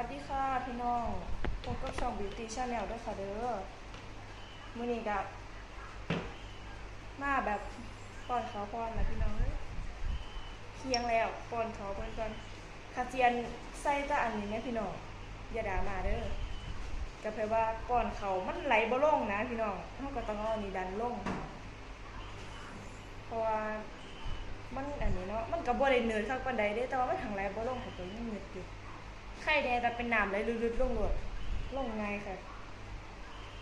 วัสดีค่ะพี่น้องพบกับช่อง Beauty Channel ด้วยค่ะเด้อมื้อนี้กับมาแบบป้อนเขาป้อนนะพี่น้องเคียงแล้วป้อนเขาเพิ่นก่อนคาเจียนใส่ตะอันนี้แม่พี่น้องอย่าด่ามาเด้อก็แปลว่าป้อนเขามันไหลบ่ลงนะพี่น้องเฮาก็ต้องเอาอันนี้ดันลงเพราะว่ามันอันนี้เนาะมันก็บ่ได้เนิร์ดคักปานใดเด้แต่ว่ามันทางไหลบ่ลงก็ตัวยังเนิร์ดอยู่ ไข่แดงแต่เป็นน้ำไหลลึกๆลงหลดลงง่ายค่ะ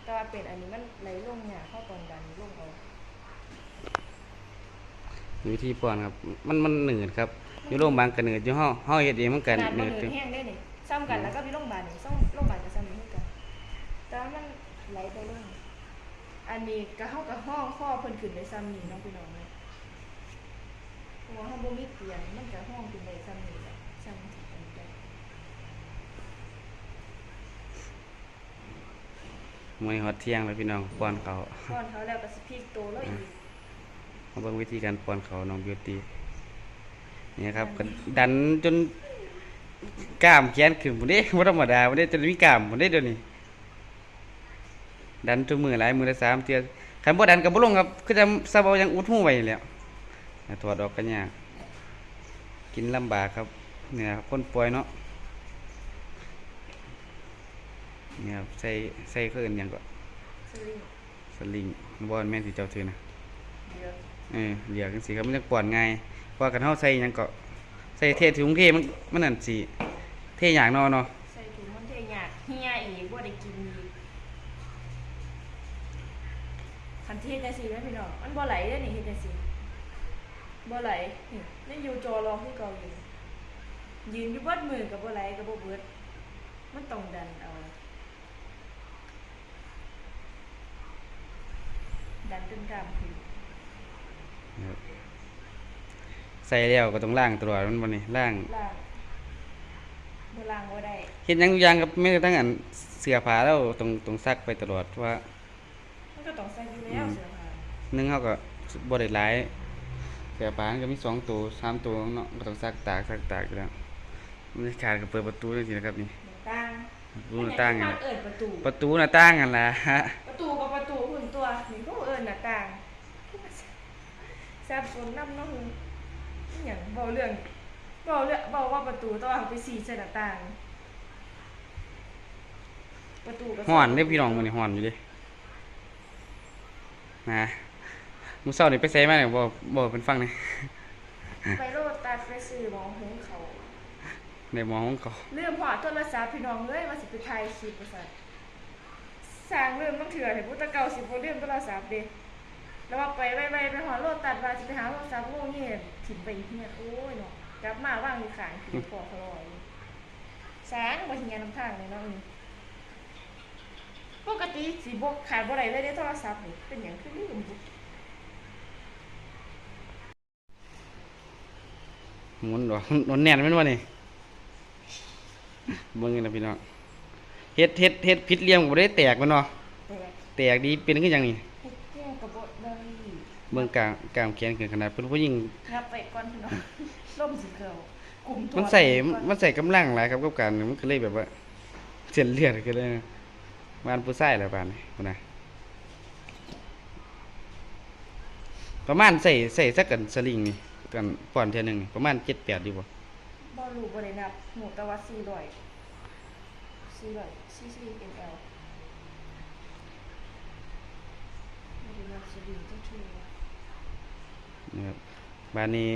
แต่ว่าเป็นอันนี้มันไหลลงเนี่ยเข้าตอนดันลงเอาวิธีป้อนครับ มันมันเหนืดครับอยู่โรงพยาบาลก็เหนืดอยู่ห้อห้อเฮ็ดเองมันก็น้ำเหมันืนดเดือยู่อดแห้งได้นี่ซ้ำกันแล้วก็พี่โรงพยาบาลนี่ซ้ำโรงพยาบาลกับซ้ำนี่คือกันแต่ว่ามันไหลไปลงอันนี้ก็เข้ากับห้องข้อเพิ่นขึ้นในซ้ำนี่เน้องพี่น้องเลยเพราะว่าห้องบ่มีเตียงมันก็ห้องขึ้นในซ้ำนี่แหละซ้ำที่อันนี้ได้ มวยฮอดเที่ยงแล้วพี่น้องป้อนเขาก่อนเขาแล้วก็สิพลิกตัวแล้วอีกมาเบิ่งวิธีการป้อนเขาน้องบิวตี้นี่ครับก็ดันจนกล้ามแขนขึ้นบ่ได้บ่ธรรมดาบ่ได้จนมีกล้ามบ่ได้เดี๋ยวนี้ดันจนมือหลายมือละสามเทื่อคันบ่ดันก็บ่ลงครับคือจะซะบ่ยังอุดหูไว้นี่แหล้วถอดออกก็ยากกินลำบากครับเนี่ยครับคนป่วยเนาะเนี่ยครับใส่ใส่เขาเอิ้นหยังก็สลิงสลิงบ่แม่นสิเจ้าถือนะเดี๋ยวเออเหลียกจังซี่ครับมันจะปวดง่ายเพราะว่ากันเฮาใส่หยังก็ใส่เทถุงเทมันมันนั่นสิเทยากเนาะเนาะใส่ถุงมันเทยากเฮียอีกบ่ได้กินอีกคันเทจังซี่แม่พี่น้องมันบ่ไหลเด้อนี่เฮ็ดจังซี่บ่ไหลนี่นี่อยู่จอรอคือเก่าอยู่ยืนอยู่เบิดมือก็บ่ไหลก็บ่เบิดมันต้องดันเอา ดันจนกล้ามขึ้นครับใส่แล้วก็ต้องล้างตลอดมันบ่นี่ล้างล่างบ่ล่างบ่ได้เฮ็ดหยังทุกอย่างกับแม้กระทั่งอันเสื้อผ้าแล้วต้องต้องซักไปตลอดเพราะว่า มันก็ต้องใส่อยู่แล้วเสื้อผ้าหนึงเฮาก็บ่ได้หลายเสื้อผ้ามันก็มีสองตัวสามตัวเนาะก็ต้องซักตากซักตากอยู่แล้วมันสิขาดก็เปิดประตูจังซี่นะครับนี่หน้าต่างประตูหน้าต่างอันี่นนี้เอิ้นประตู ประตูหน้าต่างกันล่ะประตูกับประตูหุ่นตัวนี่ก็เอิ้น หน้าต่างแซ่บสนนำเนาะคืออหยังเว้าเรื่องเว้าเรื่องเว้าว่าประตูแต้องเอาไปสีใส่หน้าต่าง ประตูก็ฮ้อนเด้พี่น้องมื้อนี้ฮ้อนอยู่เด้นะมื้อเช้านี่ไปไสมาเนี่ยบ่บ่เป็นฟังนี่ไปโลดตัดไปซื้อหมอหุงเขาวในหมอของเขาเรื่องพอโทรศัพท์พี่น้องเอ้ยว่าสิไปถ่ายคลิปว่าซั่น สร้างเรื่องต้องเถื่อให้ผู้ตะเก่าสิบ่เรื่องโทรศัพท์เด้แล้วว่าไปไวๆไปหอโลดตัดว่าสิไปหาโทรศัพท์โง่เงี้ยถิ่มไปเนี่ยโอ้ยเนาะกลับมาว่างอยู่ขางผิวพอเขาลอยสางบ่เฮียน้ำทางเลยเนาะอือปกติสิบ่ขาดบ่ได้เลยเด้โทรศัพท์นี่เป็นหยังคือลืมบุหมุนดอกนนแน่นแม่นบ่นี่เบิ่งนี่นะพี่น้อง เฮ็ดเฮ็ดเฮ็ดผิดเหลี่ยมก็บ่ได้แตกมันเนาะแต่แตกดีเป็นคือหยังนี่เฮ็ดแจ้งกับบ่ได้เบิ่งกลางกลางแขนขึ้นขนาดเพิ่นผู้หญิงครับไปก่อนพี่น้องล่มสิเกิลกลุ่มตัวมันใส่ไปก่อมันใส่กำลังหลายครับกับการมันก็เลยแบบว่าเส้นเลือดก็เลยบ้านผู้ชายแหละบ้านนี่พุ่นน่ะประมาณใส่ใส่สักกันสลิงนี่กันป้อนเทื่อหนึงนี่ประมาณ7 8ดีบ่บ่รู้บ่ได้นับหมูแต่ว่า400 400 44 ml บ่ได้นับสลิงจังซี่ว่านะครับบ้านนี้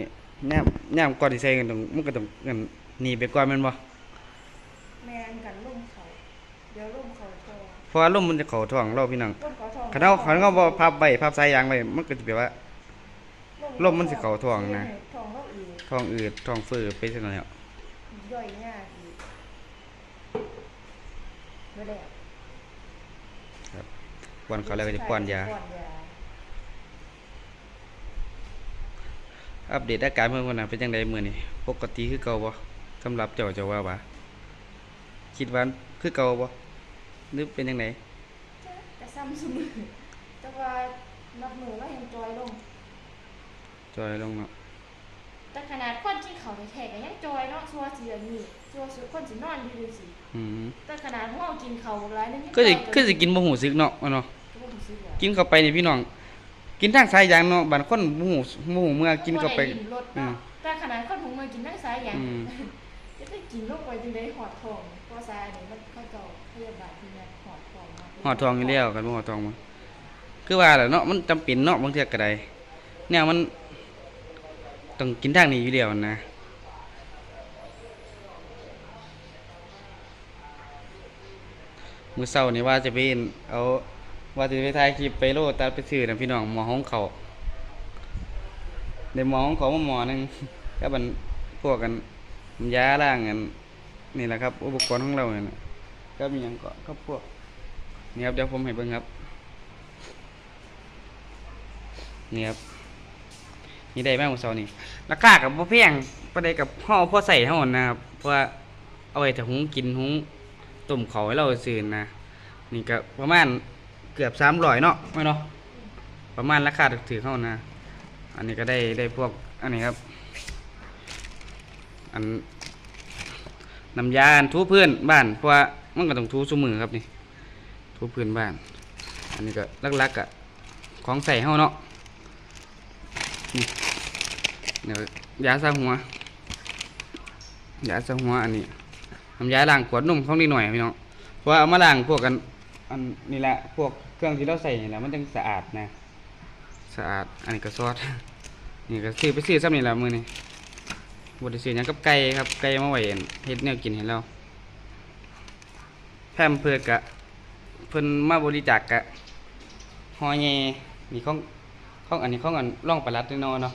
ย่ามย่ามก่อนที่ใส่กันต้องมันก็ต้องกันหนีไปก่อนแม่นบ่แม่นกันล่มเขาเดี๋ยวล่มเขาโตเพราะว่าลมมันจะเข้าท้องเราพี่น้องล่มเขาทองคันเอาคันเอาบ่พับไว้พับสายยางไว้มันก็สิแบบว่า ลมมันสิเข้าท้องนะ ทองเราอีกท้องอืดท้องเฟ้อไปซั่นแล้วย่อยง่าย อีกบ่ได้ป้อนเขาแล้วก็จะป้อนยาป้อนยาอัปเดตอาการเพิ่นว่าน่ะเป็นจังไดมื้อนี้ปกติคือเก่าบ่สำหรับเจ้าเจ้าว่าบ่าคิดว่าคือเก่าบ่หรือเป็นจังไดแต่ซ้ำเสมอแต่ว่านับมือแล้วยังจอยลง จอยลงเนาะ แต่แต่ขนาดคนกินเขาวแท้ๆก็ยังจอยเนาะชัวร์สิอันนี้ชัวร์สุดคนสินอนอยู่ดูสิอืมแต่ขนาดเฮากินเขาวหลายนึงก็สิคือสิกินบ่หูซึกเนาะว่าเนาะก็บ่รู้สึกว่ากินเข้าไปนี่พี่น้อง กินทางสายยางเนาะบางคนบ่หูบ่หูเมื่อกินเข้าไปบ่ด้ลิ้มรสอืมเนาะแต่ขนาดคนหุงมากินทั้งสายอย่างอืมจะได้กินลงไปจังได๋หอดทองเพราะสายนี่มันเขาเจ้าพยาบาลที่นั่นหอดทองมาหอดทองอยู่แล้วกันบ่หอดทองมาคือว่าแหละเนาะมันจำเป็นเนาะบางเทื่อก็ได้แนวมัน ต้องกินทางนี้อยู่แล้วนะมือเช้านี่ว่าจะไปเห็นเอาว่าจะไปถ่ายคลิปไปโลดตัดไปซื้อนะพี่น้องหมอห้องเขาได้หมอของเขามาหมอหนึงก็มันพวกกันยาล้างกันนี่แหละครับ อุปกรณ์ของเราเนี่ยก็มีหยังก็ก็พวกนี่ครับเดี๋ยวผมให้เบิ่งครับนี่ครับ นี่ได้แม่ของเสานี่ราคากับบ่แพงประเดี๋ยวกับห่อพ่อใส่เท่านั้นนะครับเพราะว่าเอาไว้แต่หุงกินหุงต้มเขาให้เราซื้อนะนี่ก็ประมาณเกือบสามร้อยเนาะไม่เนาะประมาณราคาถือเท่านะ อันนี้ก็ได้ได้พวกอันนี้ครับ อันน้ำยาทูพื้นบ้านเพราะว่ามันก็ต้องทูซมือครับนี่ทุบพื้นบ้าน อันนี้ก็ลักๆอะของใส่เฮาเนาะนี่ เดี๋ยวยาซาหัวยาซาหัวอันนี้น้ำยาล้างขวดนมของนิดหน่อยพี่น้องเพราะเอามาล้างพวกกันอันนี่แหละพวกเครื่องที่เราใส่นี่แหละมันจึงสะอาดนะสะอาดอันนี้ก็ซอสนี่ก็ซื้อไปซื้อซ้ำนี่แหละมือนี้บ่ได้ซื้อยังกับไก่ครับไก่มาไว้เฮ็ดแนวกินให้เราแพมเพิร์กะเพิ่นมาบริจาคกะฮอแยนี่ของข้องอันนี้ข้องอันร่องประลัดนี่เนาะเนาะ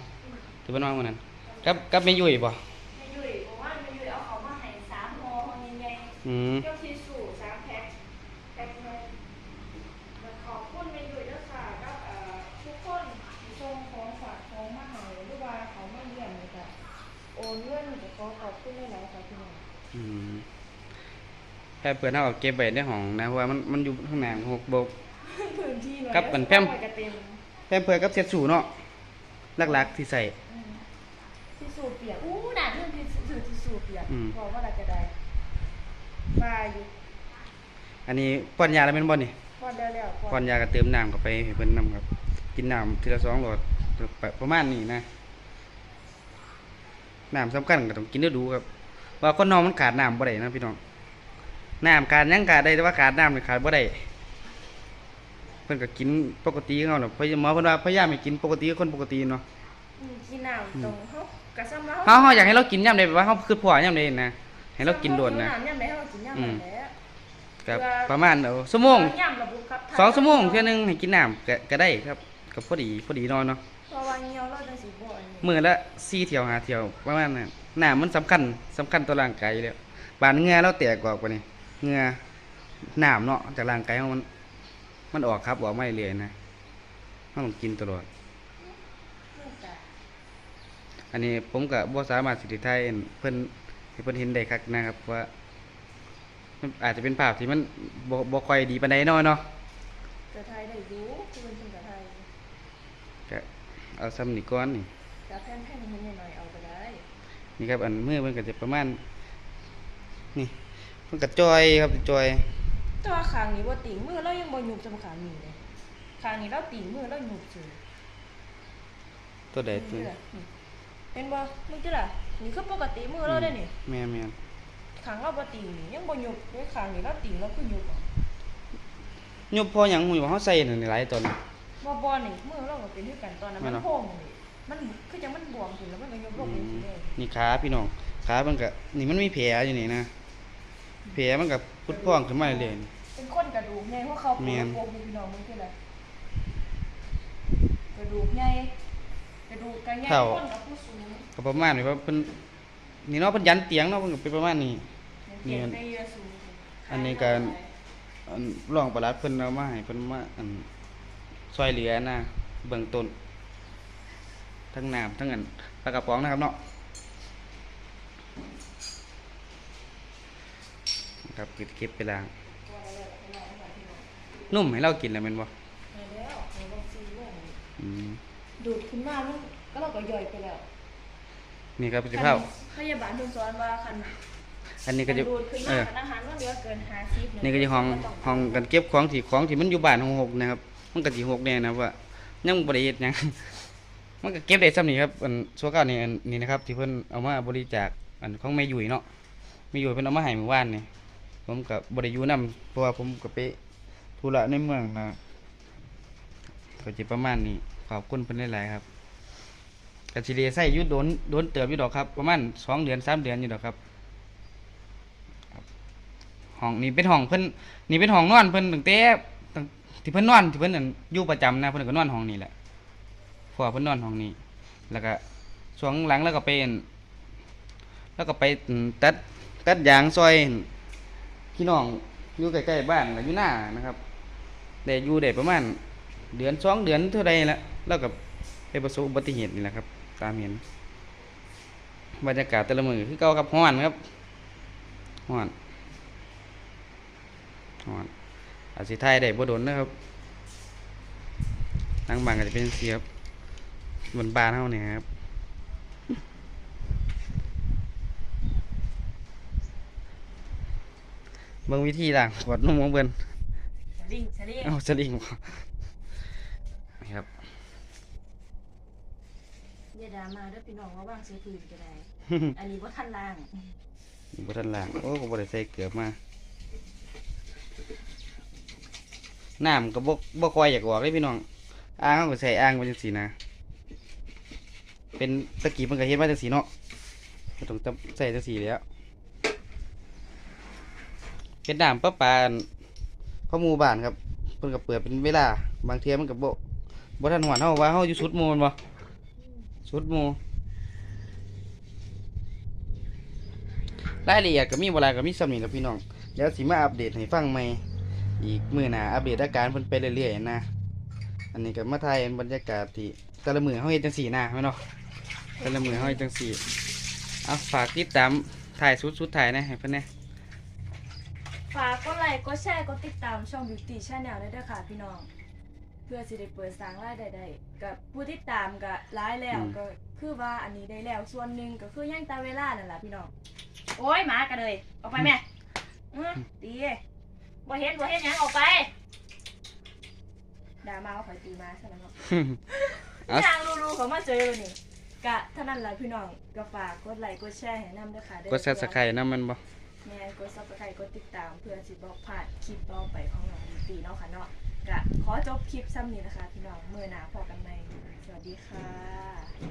ที่เพิ่นว่ามื้อนั้นกับกับแม่ยุ้ยบ่แม่ยุ้ยบอกว่าแม่ยุ้ยเอาเขามาให้สามห่อห่อใหญ่ๆอืมเจ้าทิชชู่สามแพ็คแพ็คหนึงมันขอบคุณแม่ยุ้ยด้วยค่ะกับเอ่อทุกคนที่ส่งของฝากของมาให้หรือว่าเขามาเยี่ยมเลยค่ะโอนเงินก็ขอขอบคุณหลายๆค่ะพี่น้องอืมแค่เปิดเฮาก็เก็บไว้ในห้องนะเพราะว่ามันมันอยู่ข้างหน้าหกบก พื้นที่หน่อยกับมันแพมไว้ก็เต็มแค่เปิดกับเช็ดสูเนาะหลักๆที่ใส่อืม ทิชชู่เปียกอู้หนาเรื่องที่ถือทิชชู่เปียกอืม บอกว่าเราจะได้บายอยู่อันนี้ป้อนยาแล้วแม่นบ่นี่พอได้แล้วพอป้อนยาก็เติมน้ำเข้าไปให้เพิ่นนํครับ กินน้ำทีละสองหลอดประมาณนี้นะน้ำสำคัญก็ต้องกินดูๆครับ ว่าคนนอนมันขาดน้ำบ่ได้นะพี่น้องน้ำขาดหยังขาดได้แต่ว่าขาดน้ำนี่ขาดบ่ได้เพิ่นก็กินปกติของเขาเนาะพยาหมอเพิ่นว่าพยายามให้กินปกติกับคนปกติเนาะ อืมกินน้ำตรงเขา กระซ้ำแล้วเฮาเฮาอยากให้เรากินยามใดแบบว่าเฮาคือพ่อยามใดนะให้เรากินโดนนะน้ำยำไหนเขากินยำอืไหนมแหล้วก็ประมาณเออชั่วโมงยำระบุครับสองชั่วโมงเทื่อนึงให้กินน้ำก็ก็ได้ครับก็พอดีพอดีนอนเนาะเพราะว่าเงี้ยวเราจะสีบ่อยนี่มื้อละ4เที่ยว5เที่ยวประมาณนั้นน้ำมันสำคัญสำคัญต่อร่างกายอยู่แล้วบานเหงื่อเราแตกออกกว่านี่เหงื่อน้ำเนาะจากร่างกายของมันมันออกครับออกมาเรื่อยๆนะเราต้องกินตลอดมันจะ อันนี้ผมก็บ่สามารถสิทธิไทยเพิ่นให้เพิ่นเห็นได้คักนะครับว่ามันอาจจะเป็นภาพที่มันบ่บ่ค่อยดีปานใดเนาะเนาะจะไทยได้รู้คือมันเป็นจะไทยก็เอาซ้ำนี่ก่อนนี่จะแผ่นแผ่นให้หน่อยๆเอาไปได้นี่ครับอันมือมันก็จะประมาณนี่มันก็จอยครับจอยแตัวาคางนี้ว่าติ่งมือเรายังบ่หยุบจำขางนี้เลยคางนี้เราติ่งมือเราหยุบซื่อตัวใดตัวนี่ เห็นบ่มึงจิล่ะนี่คือปกติมือเราได้นี่แม่นแม่นคางเราบ่ติ่งนี่ยังบ่หยุบด้วยคางนี้เราติ่งเราคือหยุบอะยบพอหยังหูว่าเฮาใส่นั่นนี่หลายตอนบ่บ่นี่มือเราก็เป็นคือกันตอนนั้นแม่มันนเนาะโพ่งนี่มันคือจังมันบวมขึ้นแล้วมันก็ยกลงอืเป็นมสีแดงนี่ขาพี่น้องขามันก็นี่มันมีแผลอยู่นี่นะแผลมันก็พุดพองขึ้นมาเรื่อยๆนี่เป็นก้นกระดูกใหญ่เพราะเขาปแม่วดนปวดพี่น้องมึงคืออะไรกระดูกใหญ่ก ระดูกกระใหญ่ก้นกับผู้สูงก็ประมาณนี้ว่าเพิ่นนี่เนาะเพิ่นยันเตียงเนาะเพิ่นก็เป็นประมาณนี้เกียรติได้เยอะสูงอันนี้ก็ อันรองประหลัดเพิ่นเอามาให้เพิ่นมาอันซอยเหลือนะเบื้องต้นทั้งน้ำทั้งอันปลากระป๋องนะครับเนาะครับเก็บเก็บไปล้างนุ่มให้เรากินแล้วแม่นบ่แล้วเราลองซีโร่อืม ดูดขึ้นมามันก็เราก็ย่อยไปแล้วนี่ครับสิเผาพยาบาลเพิ่นสอนว่าคันอันนี้ก็จะดูดขึ้นเอมาอคันอาหารมันเหลือเกิน50นี่ก็จะห้องห้องกันเก็บของที่ของที่มันอยู่บ้านหกๆนะครับ มันก็สิหกแน่นะว่ายังบ่ได้เฮ็ดหยัง มันก็เก็บได้ซ้ำนี่ครับอันชัวเก้านี่อันนี่นะครับ ที่เพิ่นเอามาบริจาคอันของแม่ยุ้ยเนาะแม่ยุ้ยเพิ่นเอามาให้เมื่อวานนี่ผมก็บ่ได้อยู่นํเพราะว่าผมก็ไปธุระในเมืองนะก็สิประมาณนี้ ขอบคุณเพิ่นหลายๆครับก็สิได้ใช้อยู่โดนโดนเติบอยู่ดอกครับ ประมาณสองเดือนสามเดือนอยู่ดอกครับห้องนี่เป็นห้องเพิ่นนี่เป็นห้องนอนเพิ่นตั้งแต่ตั้งที่เพิ่นนอนที่เพิ่นนั่นอยู่ประจำนะเพิ่นก็นอนห้องนี้แหละพราะว่อเพิ่นนอนห้องนี้ แล้วก็ช่วงหลังแล้วก็ไปอั่นแล้วก็ไปตัดตัดยางซอยพี่น้องอยู่ใกล้ๆบ้านอยู่หน้านะครับได้อยู่ได้ประมาณ เดือนสองเดือนเท่าใดละแล้วก็ไปประสบอุบัติเหตุนี่แหละครับ ตามเห็นบรรยากาศแต่ละมือคือเก่าครับฮ้อนครับฮ้อนฮอนอาจสิไทยได้บ่โดนนะครับทางบางก็จะเป็นเสียบบนบานเฮาเนี่ยครับเบิ่งวิธีล้างขวดนมของเบิ่นสลิงสลิงเอาสลิงบ่นี่ ครับอย่าด่ามาเด้อพี่น้องว่าว่างซื้อพื้นก็ได้ อันนี้บ่ทันล้างบ่ทันล้างโอ้ก็บ่ได้ใส่เกลือมาน้ำก็บ่บ่ค่อยอยากออกเลยพี่น้องอ่างเขาก็ใส่อ่างไว้จังซี่นะ เป็นตะกี้มันก็เฮ็ดมาจังซี่เนาะก็ต้องจำใส่จังซี่แหล้วเป็นน้ำประปาอันข้อหมู่บ้านครับเพิ่นก็เปิดเป็นเวลา บางเที่ยมันก็บ่ บ่ทันหวนเฮาว่าเฮาอยู่สุดหมู่แม่นบ่สุดหมู่รายละเอียดก็มีบ่หลายก็มีส่ำนี้แหล้วพี่น้องเดี๋ยวสิมาอัปเดตให้ฟังใหม่อีกมื้อหน้าอัปเดตอาการเพิ่นไปเรื่อยๆนะ อันนี้ก็มาถ่ายบรรยากาศที่แต่ละมือเฮาเฮ็ดจังซี่นะแม่นเนาะแต่ละมือเฮาเฮ็ดจังซี่เอาฝากติดตามถ่ายสุดสุดถ่ายนะให้เพิ่นแหน่ฝากกดไลค์กดแชร์กดติดตามช่อง Beauty Channel ด้วยเด้อค่ะพี่น้อง เพื่อสิได้เปิดสร้างรายได้ได้กับผู้ติดตามก็หลายแล้วก็คือว่าอันนี้ได้แล้วส่วนหนึ่งก็คือยังตามเวลานั่นแหละพี่น้องโอ้ยหมากันเลยออกไปแม่อื้อตีบ่เห็นบ่เห็นหยังออกไปด่ามาว่าข่อยตีมาซะแล้วเนาะเอาทางรูๆเขามาเจอเลยนี่กะเท่านั้นแหละพี่น้องก็ฝากกดไลค์กดแชร์ให้นำด้วยค่ะเด้อกด Subscribe นำมันบ่ แม่กด Subscribe กดติดตามเพื่อสิบอกผ่านคลิปต่อไปของน้องดีตีเนาะค่ะเนาะ ก็ขอจบคลิปซ้ำนี้นะคะพี่น้องมือหนาพอกันใหม่สวัสดีค่ะ